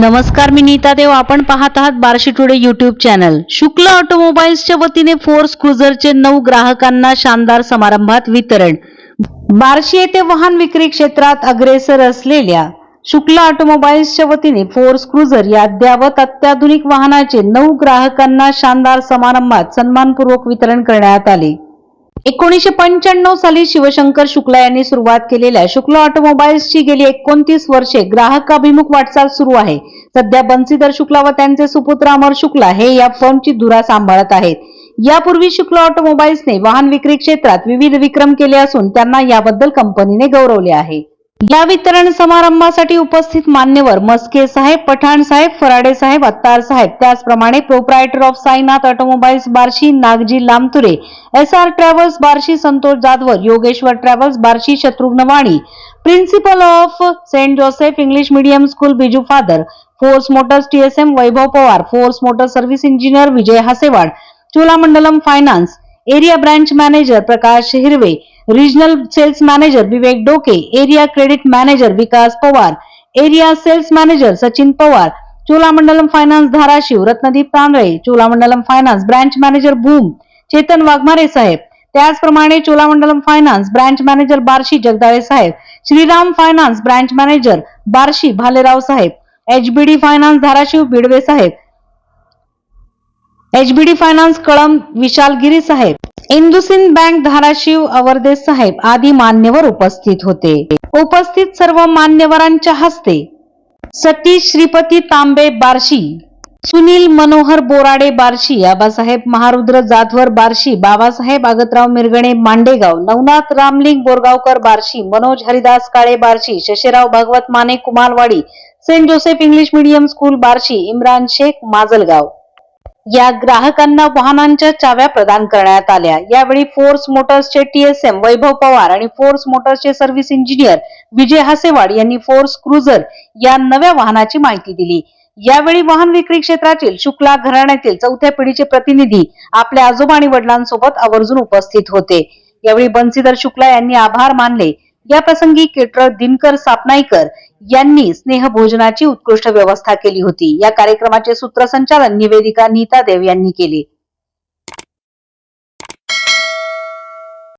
नमस्कार मी नीता देव. आपण पाहत आहात बार्शी टुडे युट्यूब चॅनल शुक्ल ऑटोमोबाईल्सच्या वतीने फोर्स क्रुझरचे नऊ ग्राहकांना शानदार समारंभात वितरण. बार्शी येथे वाहन विक्री क्षेत्रात अग्रेसर असलेल्या शुक्ल ऑटोमोबाईल्सच्या वतीने फोर्स क्रुझर या अद्यावत अत्याधुनिक वाहनाचे नऊ ग्राहकांना शानदार समारंभात सन्मानपूर्वक वितरण करण्यात आले. एकोणीसशे पंच्याण्णव साली शिवशंकर शुक्ला यांनी सुरुवात केलेल्या शुक्ला ऑटोमोबाईल्सची गेली एकोणतीस वर्षे ग्राहकाभिमुख वाटचाल सुरू आहे. सध्या बन्सीधर शुक्ला व त्यांचे सुपुत्र अमर शुक्ला हे या फर्मची धुरा सांभाळत आहेत. यापूर्वी शुक्ला ऑटोमोबाईल्सने वाहन विक्री क्षेत्रात विविध विक्रम केले असून त्यांना याबद्दल कंपनीने गौरवले आहे. या वितरण समारंभासाठी उपस्थित मान्यवर मस्के साहेब पठाण साहेब फराडे साहेब अत्तार साहेब. त्याचप्रमाणे proprietor of Sainath automobiles Barshi Nagji Lamture S R travels Barshi Santosh Jadhavar Yogeshwar travels Barshi Shatrughna Wani principal of Saint Joseph English medium school Biju father Force Motors TSM Vaibhav Pawar Force motor service engineer Vijay Hasewad Cholamandalam finance area branch manager Prakash Hirve regional sales manager Vivek Doke area credit manager Vikas Pawar area sales manager Sachin Pawar Cholamandalam finance Dharashiv Ratnadeep Tandale Cholamandalam finance branch manager Bhoom Chetan Waghmare साहेब त्याचप्रमाणे Cholamandalam finance branch manager Barshi Jagdale साहेब Shriram finance branch manager Barshi Bhalerao साहेब HBD finance Dharashiv Bidwe साहेब HBD finance कळम विशाल गिरी साहेब IndusInd bank Dharashiv Awarde साहेब आदी मान्यवर उपस्थित होते. उपस्थित सर्व मान्यवरांच्या हस्ते Satish Shripati Tambe Barshi Sunil Manohar Borade Barshi Abasaheb Maharudra Jadhavar Barshi Babasaheb Agatrao Mirgane Mandegaon Navnath Ramling Borgaonkar Barshi Manoj Haridas Kale Barshi Shashirao Bhagwat Mane Kumarwadi Saint Joseph English medium school Barshi Imran Shaikh Majalgaon. या ग्राहकांना वाहनांच्या चाव्या प्रदान करण्यात आल्या. यावेळी force मोटर्सचे TSM Vaibhav Pawar आणि फोर्स मोटर्सचे सर्व्हिस इंजिनियर विजय हसेवाड यांनी फोर्स क्रुझर या नव्या वाहनाची माहिती दिली. यावेळी वाहन विक्री क्षेत्रातील शुक्ला घराण्यातील चौथ्या पिढीचे प्रतिनिधी आपल्या आजोबा आणि वडिलांसोबत आवर्जून उपस्थित होते. यावेळी बन्सीधर शुक्ला यांनी आभार मानले. या प्रसंगी केटरर दिनकर सापनाईकर यांनी स्नेहभोजनाची उत्कृष्ट व्यवस्था केली होती. या कार्यक्रमाचे सूत्रसंचालन निवेदिका नीता देव यांनी केले.